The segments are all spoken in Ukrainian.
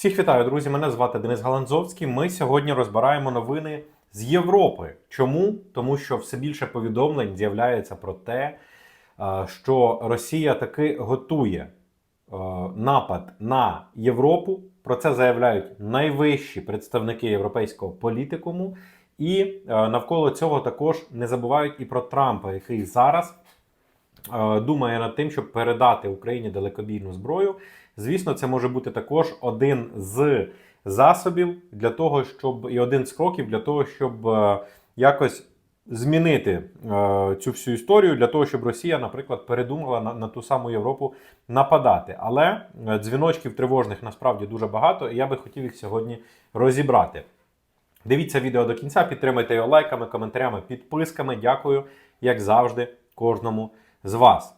Всіх вітаю, друзі! Мене звати Денис Галанзовський. Ми сьогодні розбираємо новини з Європи. Чому? Тому що все більше повідомлень з'являється про те, е, що Росія таки готує е, напад на Європу. Про це заявляють найвищі представники європейського політикуму. І е, навколо цього також не забувають і про Трампа, який зараз думає над тим, щоб передати Україні далекобійну зброю. Звісно, це може бути також один з засобів для того, щоб і один з кроків для того, щоб е, якось змінити е, цю всю історію, для того, щоб Росія, наприклад, передумала на, на ту саму Європу нападати. Але е, дзвіночків тривожних насправді дуже багато, і я би хотів їх сьогодні розібрати. Дивіться відео до кінця, підтримайте його лайками, коментарями, підписками. Дякую, як завжди, кожному з вас.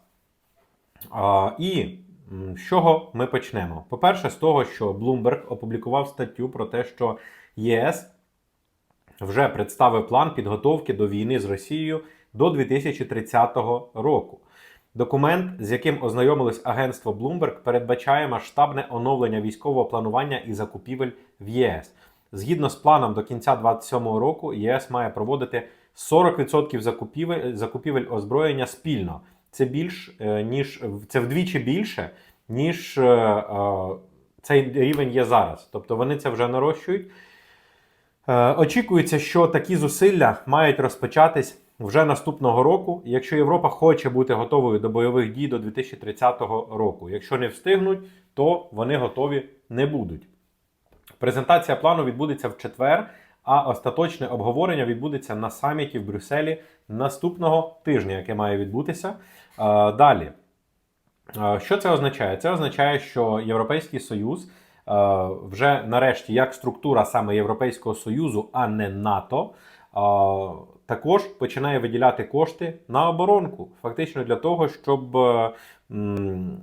А, і з чого ми почнемо? По-перше, з того, що Bloomberg опублікував статтю про те, що ЄС вже представив план підготовки до війни з Росією до 2030 року. Документ, з яким ознайомилось агентство Bloomberg, передбачає масштабне оновлення військового планування і закупівель в ЄС. Згідно з планом до кінця 2027 року, ЄС має проводити 40% закупівель, закупівель озброєння спільно. Це більш е, ніж це вдвічі більше, ніж е, е, цей рівень є зараз. Тобто вони це вже нарощують. Очікується, що такі зусилля мають розпочатись вже наступного року, якщо Європа хоче бути готовою до бойових дій до 2030 року. Якщо не встигнуть, то вони готові не будуть. Презентація плану відбудеться в четвер, а остаточне обговорення відбудеться на саміті в Брюсселі наступного тижня, яке має відбутися. Е, Далі. Е, Що це означає? Це означає, що Європейський Союз е, вже нарешті, як структура саме Європейського Союзу, а не НАТО, також починає виділяти кошти на оборонку, фактично для того, щоб е,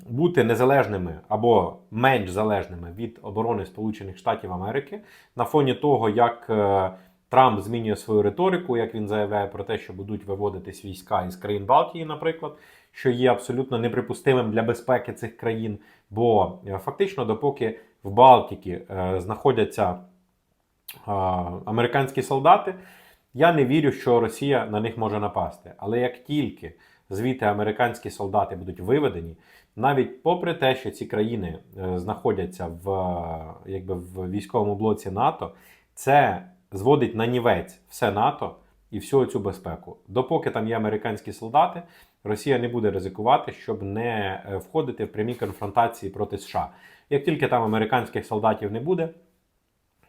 бути незалежними або менш залежними від оборони Сполучених Штатів Америки на фоні того, як е, Трамп змінює свою риторику, як він заявляє про те, що будуть виводитись війська із країн Балтії, наприклад, що є абсолютно неприпустимим для безпеки цих країн. Бо е, фактично, допоки в Балтіки знаходяться американські солдати, я не вірю, що Росія на них може напасти. Але як тільки звідти американські солдати будуть виведені, навіть попри те, що ці країни е, знаходяться в, е, якби, в військовому блоці НАТО, це зводить на нівець все НАТО і всю цю безпеку. Допоки там є американські солдати, Росія не буде ризикувати, щоб не е, входити в прямі конфронтації проти США. Як тільки там американських солдатів не буде,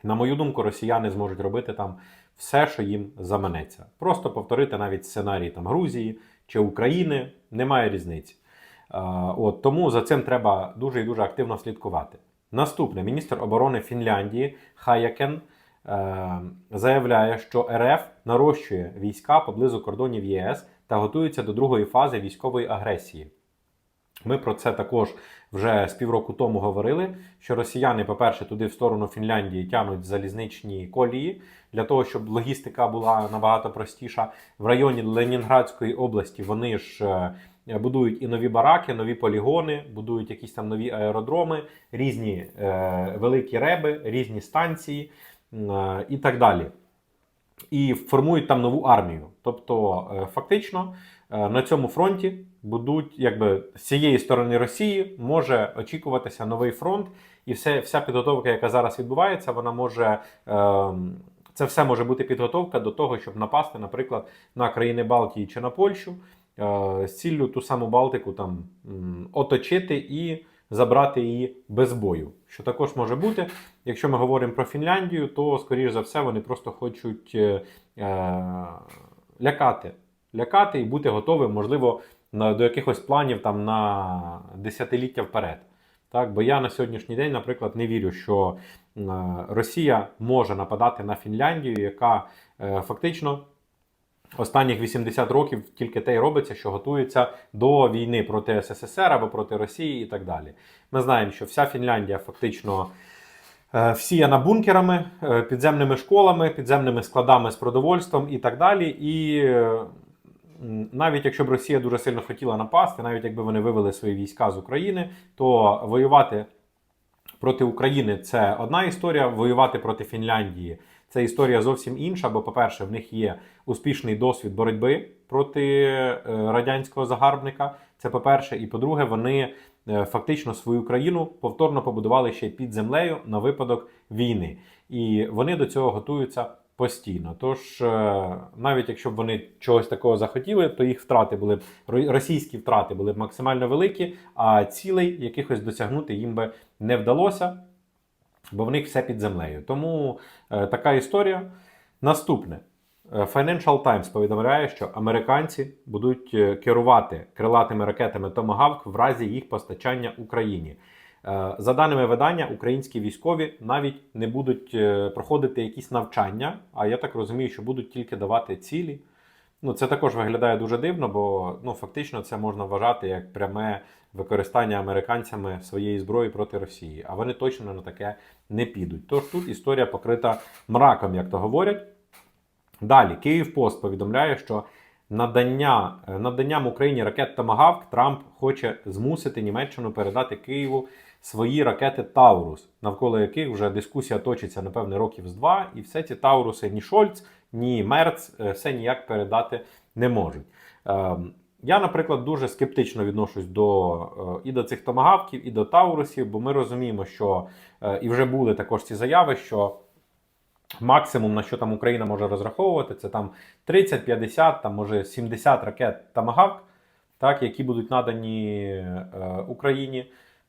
на мою думку, росіяни зможуть робити там все, що їм заманеться. Просто повторити навіть сценарій там Грузії чи України, немає різниці. От тому за цим треба дуже і дуже активно слідкувати. Наступне міністр оборони Фінляндії Хаякен е, заявляє, що РФ нарощує війська поблизу кордонів ЄС та готується до другої фази військової агресії. Ми про це також вже з півроку тому говорили. Що росіяни, по-перше, туди в сторону Фінляндії тягнуть залізничні колії для того, щоб логістика була набагато простіша. В районі Ленінградської області вони ж е, будують і нові бараки, нові полігони, будують якісь там нові аеродроми, різні е, великі реби, різні станції е, і так далі. І формують там нову армію. Тобто, фактично, на цьому фронті будуть, якби з цієї сторони Росії може очікуватися новий фронт, і все, вся підготовка, яка зараз відбувається, вона може. Е, це все може бути підготовка до того, щоб напасти, наприклад, на країни Балтії чи на Польщу е, з ціллю ту саму Балтику там оточити і забрати її без бою. Що також може бути. Якщо ми говоримо про Фінляндію, то, скоріш за все, вони просто хочуть е, е, лякати. Лякати і бути готовим, можливо, до якихось планів там на десятиліття вперед. Так, бо я на сьогоднішній день, наприклад, не вірю, що е, Росія може нападати на Фінляндію, яка е, фактично останніх 80 років тільки те й робиться, що готується до війни проти СССР або проти Росії і так далі. Ми знаємо, що вся Фінляндія фактично. е, Всіяна бункерами, підземними школами, підземними складами з продовольством і так далі. І навіть якщо б Росія дуже сильно хотіла напасти, навіть якби вони вивели свої війська з України, то воювати проти України це одна історія, воювати проти Фінляндії це історія зовсім інша. Бо, по-перше, в них є успішний досвід боротьби проти е, радянського загарбника. Це по-перше, і по-друге, вони е, фактично свою країну повторно побудували ще під землею на випадок війни, і вони до цього готуються постійно. Тож, е, навіть якщо б вони чогось такого захотіли, то їх втрати були б російські втрати були б максимально великі, а цілей якихось досягнути їм би не вдалося, бо в них все під землею. Тому е, така історія. Наступне. Е, Financial Times повідомляє, що американці будуть керувати крилатими ракетами Tomahawk в разі їх постачання Україні. Е, За даними видання, українські військові навіть не будуть е, проходити якісь навчання, а я так розумію, що будуть тільки давати цілі. Ну, це також виглядає дуже дивно, бо ну, фактично це можна вважати як пряме використання американцями своєї зброї проти Росії. А вони точно на таке не підуть. Тож тут історія покрита мраком, як то говорять. Далі, Київ Пост повідомляє, що надання, е, наданням Україні ракет Томагавк Трамп хоче змусити Німеччину передати Києву свої ракети Таурус, навколо яких вже дискусія точиться, напевне, років з два, і все ці Тауруси ні Шольц, ні Мерц е, все ніяк передати не можуть. Ем, Я, наприклад, дуже скептично відношусь до е, і до цих томагавків, і до Таурусів, бо ми розуміємо, що е, і вже були також ці заяви, що максимум, на що там Україна може розраховувати, це там 30, 50, там може 70 ракет Тамагавк, так, які будуть надані е, Україні.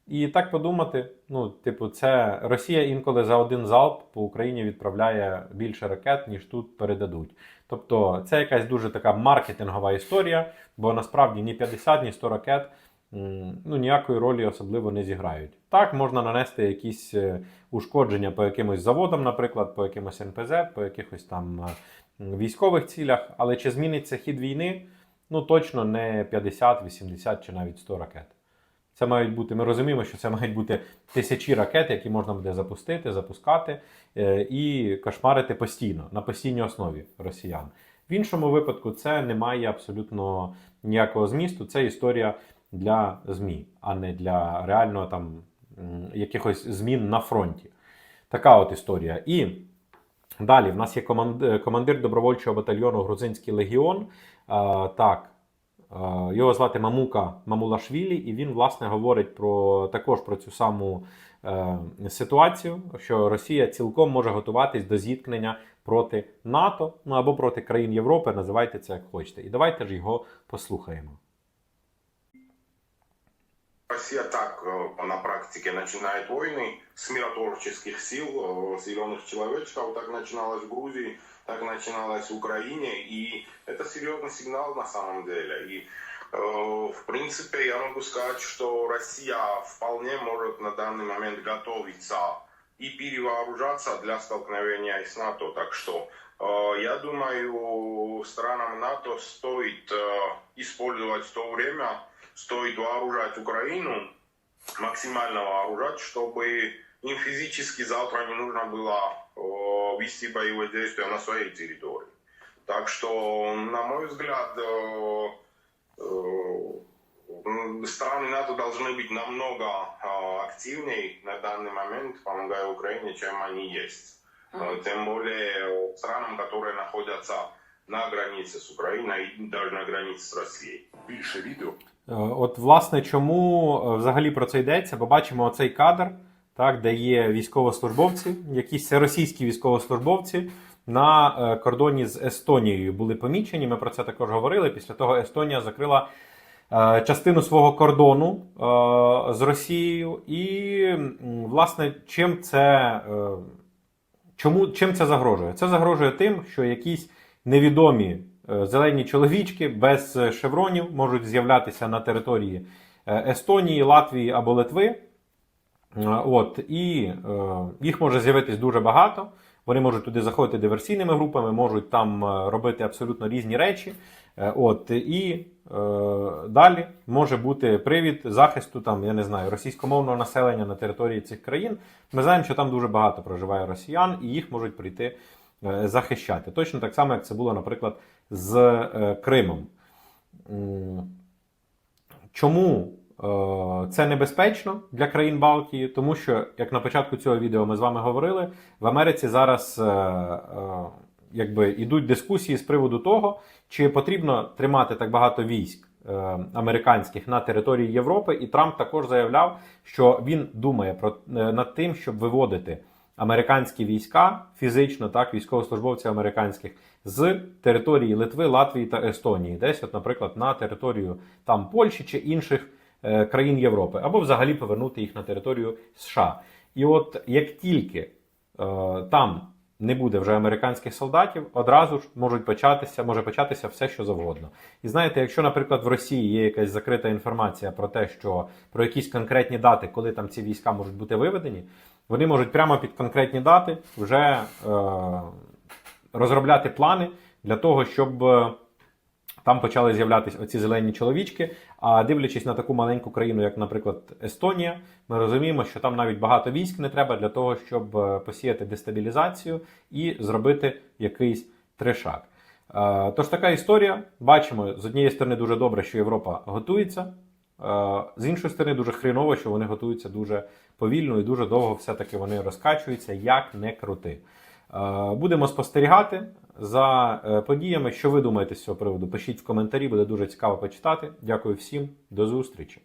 І так подумати, ну, типу, це Росія інколи за один залп по Україні відправляє більше ракет, ніж тут передадуть. Тобто це якась дуже така маркетингова історія, бо насправді ні 50, ні 100 ракет ну, ніякої ролі особливо не зіграють. Так, можна нанести якісь е, ушкодження по якимось заводам, наприклад, по якимось НПЗ, по якихось там е, військових цілях, але чи зміниться хід війни? Ну точно не 50, 80 чи навіть 100 ракет. Це мають бути, ми розуміємо, що це мають бути тисячі ракет, які можна буде запустити, запускати е, і кошмарити постійно, на постійній основі росіян. В іншому випадку це не має абсолютно ніякого змісту. Це історія для ЗМІ, а не для реального там якихось змін на фронті. Така от історія. І далі в нас є команд- командир добровольчого батальйону Грузинський легіон. Так, Його звати Мамука Мамулашвілі, і він власне говорить про також про цю саму е, ситуацію, що Росія цілком може готуватись до зіткнення проти НАТО, ну або проти країн Європи, називайте це як хочете. І давайте ж його послухаємо. Россия так э, на практике начинает войны с миротворческих сил, э, с зеленых человечков. Так начиналось в Грузии, Так начиналось в Украине. И это серьезный сигнал на самом деле. И э, в принципе я могу сказать, что Россия вполне может на данный момент готовиться и перевооружаться для столкновения с НАТО. Так что э, я думаю, странам НАТО стоит э, использовать то время, стоит вооружать Украину, максимально вооружать, чтобы им физически завтра не нужно было э, вести боевые действия на своей территории. Так что, на мой взгляд, э, э, м, страны НАТО должны быть намного э, активнее на данный момент, помогая Украине, чем они есть. Э, Тем более э, странам, которые находятся на границе с Украиной и даже на границе с Россией. Більше відео Е, От, власне, чому е, взагалі про це йдеться? Бо бачимо оцей кадр, так, де є військовослужбовці, якісь російські військовослужбовці на е, кордоні з Естонією були помічені. Ми про це також говорили. Після того Естонія закрила е, частину свого кордону е, з Росією. І, власне, чим це, чому, чим це загрожує? Це загрожує тим, що якісь невідомі зелені чоловічки без шевронів можуть з'являтися на території Естонії, Латвії або Литви. От, і е, їх може з'явитись дуже багато. Вони можуть туди заходити диверсійними групами, можуть там е, робити абсолютно різні речі. Е, От, і е, далі може бути привід захисту там, я не знаю, російськомовного населення на території цих країн. Ми знаємо, що там дуже багато проживає росіян, і їх можуть прийти е, захищати. Точно так само, як це було, наприклад, з е, Кримом. Чому Це небезпечно для країн Балтії, тому що, як на початку цього відео ми з вами говорили, в Америці зараз е, е, якби ідуть дискусії з приводу того, чи потрібно тримати так багато військ е, американських на території Європи. І Трамп також заявляв, що він думає про е, над тим, щоб виводити американські війська фізично, так військовослужбовців американських з території Литви, Латвії та Естонії, десь, от, наприклад, на територію там Польщі чи інших е, країн Європи, або взагалі повернути їх на територію США. І от як тільки е, там не буде вже американських солдатів, одразу ж можуть початися, може початися все, що завгодно. І знаєте, якщо, наприклад, в Росії є якась закрита інформація про те, що про якісь конкретні дати, коли там ці війська можуть бути виведені, вони можуть прямо під конкретні дати вже е, розробляти плани для того, щоб е, там почали з'являтися оці зелені чоловічки. А дивлячись на таку маленьку країну, як, наприклад, Естонія, ми розуміємо, що там навіть багато військ не треба для того, щоб е, посіяти дестабілізацію і зробити якийсь трешак. Е, Тож така історія. Бачимо, з однієї сторони дуже добре, що Європа готується. е, З іншої сторони, дуже хріново, що вони готуються дуже повільно і дуже довго все-таки вони розкачуються, як не крути. Будемо спостерігати за е, подіями. Що ви думаєте з цього приводу? Пишіть в коментарі, буде дуже цікаво почитати. Дякую всім, до зустрічі.